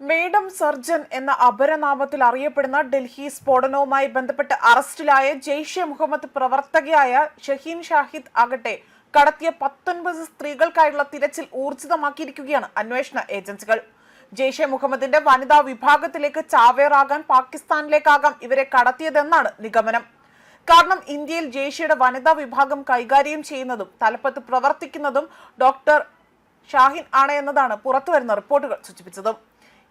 Madam surgeon എന്ന അപരനാമത്തിൽ അറിയപ്പെടുന്ന ഡൽഹി സ്ഫോടനവുമായി ബന്ധപ്പെട്ട് അറസ്റ്റിലായ ജെയ്ഷെ മുഹമ്മദ് പ്രവർത്തകയായ ഷഹീൻ ഷാഹിദ് ആകട്ടെ കടത്തിയ പത്തൊൻപത് സ്ത്രീകൾക്കായുള്ള തിരച്ചിൽ ഊർജിതമാക്കിയിരിക്കുകയാണ് അന്വേഷണ ഏജൻസികൾ. ജെയ്ഷെ മുഹമ്മദിന്റെ വനിതാ വിഭാഗത്തിലേക്ക് ചാവേറാകാൻ പാകിസ്ഥാനിലേക്കാകാം ഇവരെ കടത്തിയതെന്നാണ് നിഗമനം. കാരണം ഇന്ത്യയിൽ ജെയ്ഷയുടെ വനിതാ വിഭാഗം കൈകാര്യം ചെയ്യുന്നതും തലപ്പത്ത് പ്രവർത്തിക്കുന്നതും ഡോക്ടർ ഷാഹിൻ ആണ് എന്നതാണ് പുറത്തുവരുന്ന റിപ്പോർട്ടുകൾ സൂചിപ്പിച്ചത്.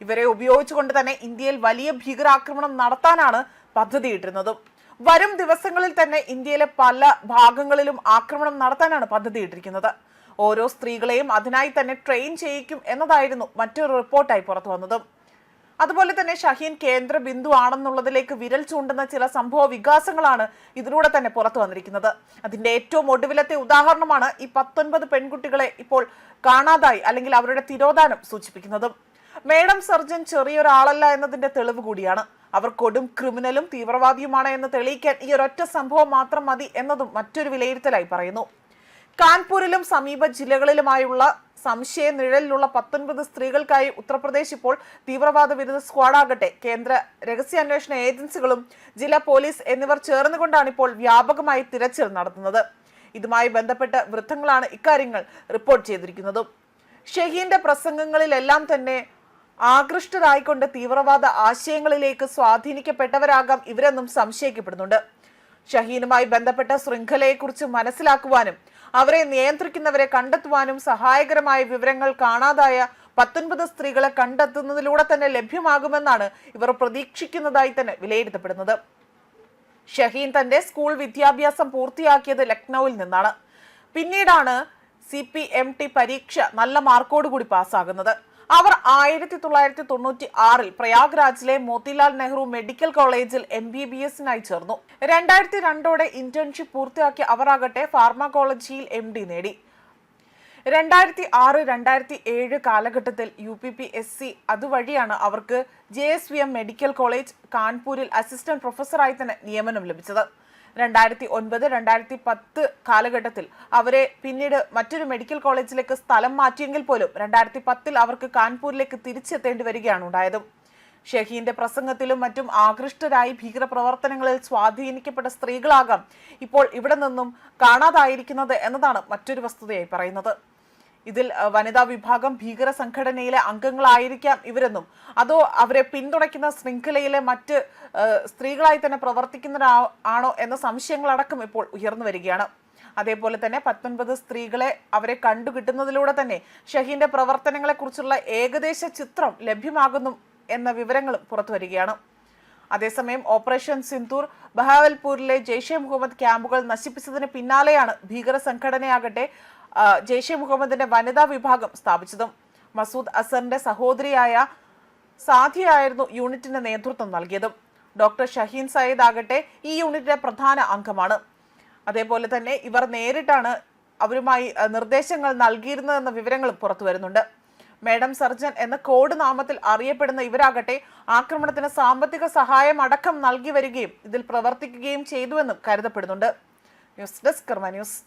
ഇവരെ ഉപയോഗിച്ചുകൊണ്ട് തന്നെ ഇന്ത്യയിൽ വലിയ ഭീകരാക്രമണം നടത്താനാണ് പദ്ധതിയിട്ടിരുന്നത്. വരും ദിവസങ്ങളിൽ തന്നെ ഇന്ത്യയിലെ പല ഭാഗങ്ങളിലും ആക്രമണം നടത്താനാണ് പദ്ധതിയിട്ടിരിക്കുന്നത്. ഓരോ സ്ത്രീകളെയും അതിനായി തന്നെ ട്രെയിൻ ചെയ്യിക്കും എന്നതായിരുന്നു മറ്റൊരു റിപ്പോർട്ടായി പുറത്തു വന്നത്. അതുപോലെ തന്നെ ഷഹീൻ കേന്ദ്ര ബിന്ദു ആണെന്നുള്ളതിലേക്ക് വിരൽ ചൂണ്ടുന്ന ചില സംഭവ വികാസങ്ങളാണ് ഇതിലൂടെ തന്നെ പുറത്തു വന്നിരിക്കുന്നത്. അതിന്റെ ഏറ്റവും ഒടുവിലത്തെ ഉദാഹരണമാണ് ഈ പത്തൊൻപത് പെൺകുട്ടികളെ ഇപ്പോൾ കാണാതായി അല്ലെങ്കിൽ അവരുടെ തിരോധാനം സൂചിപ്പിക്കുന്നതും. മേഡം സർജൻ ചെറിയൊരാളല്ല എന്നതിന്റെ തെളിവ് കൂടിയാണ്. അവർ കൊടും ക്രിമിനലും തീവ്രവാദിയുമാണ് എന്ന് തെളിയിക്കാൻ ഈ ഒരൊറ്റ സംഭവം മാത്രം മതി എന്നതും മറ്റൊരു വിലയിരുത്തലായി പറയുന്നു. കാൺപൂരിലും സമീപ ജില്ലകളിലുമായുള്ള സംശയ നിഴലിലുള്ള പത്തൊൻപത് സ്ത്രീകൾക്കായി ഉത്തർപ്രദേശ് ഇപ്പോൾ തീവ്രവാദ വിരുദ്ധ സ്ക്വാഡാകട്ടെ കേന്ദ്ര രഹസ്യാന്വേഷണ ഏജൻസികളും ജില്ലാ പോലീസ് എന്നിവർ ചേർന്നുകൊണ്ടാണ് ഇപ്പോൾ വ്യാപകമായി തിരച്ചിൽ നടത്തുന്നത്. ഇതുമായി ബന്ധപ്പെട്ട വൃത്തങ്ങളാണ് ഇക്കാര്യങ്ങൾ റിപ്പോർട്ട് ചെയ്തിരിക്കുന്നത്. ഷഹീന്റെ പ്രസംഗങ്ങളിലെല്ലാം തന്നെ ആകൃഷ്ടരായിക്കൊണ്ട് തീവ്രവാദ ആശയങ്ങളിലേക്ക് സ്വാധീനിക്കപ്പെട്ടവരാകാം ഇവരെന്നും സംശയിക്കപ്പെടുന്നുണ്ട്. ഷഹീനുമായി ബന്ധപ്പെട്ട ശൃംഖലയെക്കുറിച്ച് മനസ്സിലാക്കുവാനും അവരെ നിയന്ത്രിക്കുന്നവരെ കണ്ടെത്തുവാനും സഹായകരമായ വിവരങ്ങൾ കാണാതായ പത്തൊൻപത് സ്ത്രീകളെ കണ്ടെത്തുന്നതിലൂടെ തന്നെ ലഭ്യമാകുമെന്നാണ് ഇവർ പ്രതീക്ഷിക്കുന്നതായി തന്നെ വിലയിരുത്തപ്പെടുന്നത്. ഷഹീൻ തന്റെ സ്കൂൾ വിദ്യാഭ്യാസം പൂർത്തിയാക്കിയത് ലക്നൌവിൽ നിന്നാണ്. പിന്നീടാണ് സി പി എം ടി പരീക്ഷ നല്ല മാർക്കോടുകൂടി പാസ്സാകുന്നത്. അവർ ആയിരത്തി തൊള്ളായിരത്തി തൊണ്ണൂറ്റി ആറിൽ പ്രയാഗ്രാജിലെ മോത്തിലാൽ നെഹ്റു മെഡിക്കൽ കോളേജിൽ എം ബി ബി എസിനായി ചേർന്നു. രണ്ടായിരത്തി രണ്ടോടെ ഇന്റേൺഷിപ്പ് പൂർത്തിയാക്കി അവർ ആകട്ടെ ഫാർമക്കോളജിയിൽ എം ഡി നേടി. രണ്ടായിരത്തി ആറ് രണ്ടായിരത്തി ഏഴ് കാലഘട്ടത്തിൽ U P P S C അതുവഴിയാണ് അവർക്ക് J S V M medical college കാൺപൂരിൽ അസിസ്റ്റന്റ് പ്രൊഫസറായി തന്നെ നിയമനം ലഭിച്ചത്. രണ്ടായിരത്തി ഒൻപത് രണ്ടായിരത്തി പത്ത് കാലഘട്ടത്തിൽ അവരെ പിന്നീട് മറ്റൊരു മെഡിക്കൽ കോളേജിലേക്ക് സ്ഥലം മാറ്റിയെങ്കിൽ പോലും രണ്ടായിരത്തി പത്തിൽ അവർക്ക് കാൺപൂരിലേക്ക് തിരിച്ചെത്തേണ്ടി വരികയാണ് ഉണ്ടായത്. ഷഹീന്റെ പ്രസംഗത്തിലും മറ്റും ആകൃഷ്ടരായി ഭീകരപ്രവർത്തനങ്ങളിൽ സ്വാധീനിക്കപ്പെട്ട സ്ത്രീകളാകാം ഇപ്പോൾ ഇവിടെ നിന്നും കാണാതായിരിക്കുന്നത് എന്നതാണ് മറ്റൊരു വസ്തുതയായി പറയുന്നത്. ഇതിൽ വനിതാ വിഭാഗം ഭീകര സംഘടനയിലെ അംഗങ്ങളായിരിക്കാം ഇവരെന്നും. അതോ അവരെ പിന്തുണയ്ക്കുന്ന ശൃംഖലയിലെ മറ്റ് സ്ത്രീകളായി തന്നെ പ്രവർത്തിക്കുന്ന ആണോ എന്ന സംശയങ്ങളടക്കം ഇപ്പോൾ ഉയർന്നു വരികയാണ്. അതേപോലെ തന്നെ പത്തൊൻപത് സ്ത്രീകളെ അവരെ കണ്ടുകിട്ടുന്നതിലൂടെ തന്നെ ഷഹീന്റെ പ്രവർത്തനങ്ങളെക്കുറിച്ചുള്ള ഏകദേശ ചിത്രം ലഭ്യമാകുന്നു എന്ന വിവരങ്ങളും പുറത്തു വരികയാണ്. അതേസമയം ഓപ്പറേഷൻ സിന്ധൂർ ബഹാവൽപൂരിലെ ജെയ്ഷെ മുഹമ്മദ് ക്യാമ്പുകൾ നശിപ്പിച്ചതിന് പിന്നാലെയാണ് ഭീകര സംഘടനയാകട്ടെ ജെയ്ഷെ മുഹമ്മദിന്റെ വനിതാ വിഭാഗം സ്ഥാപിച്ചതും മസൂദ് അസറിന്റെ സഹോദരിയായ സാധിയായിരുന്നു യൂണിറ്റിന്റെ നേതൃത്വം നൽകിയതും. ഡോക്ടർ ഷഹീൻ സയ്യിദ് ആകട്ടെ ഈ യൂണിറ്റിന്റെ പ്രധാന അംഗമാണ്. അതേപോലെ തന്നെ ഇവർ നേരിട്ടാണ് അവരുമായി നിർദ്ദേശങ്ങൾ നൽകിയിരുന്നതെന്ന വിവരങ്ങളും പുറത്തു വരുന്നുണ്ട്. മേഡം സർജൻ എന്ന കോഡ് നാമത്തിൽ അറിയപ്പെടുന്ന ഇവരാകട്ടെ ആക്രമണത്തിന് സാമ്പത്തിക സഹായം അടക്കം നൽകി വരികയും ഇതിൽ പ്രവർത്തിക്കുകയും ചെയ്തുവെന്നും കരുതപ്പെടുന്നുണ്ട്. News desk Karma news.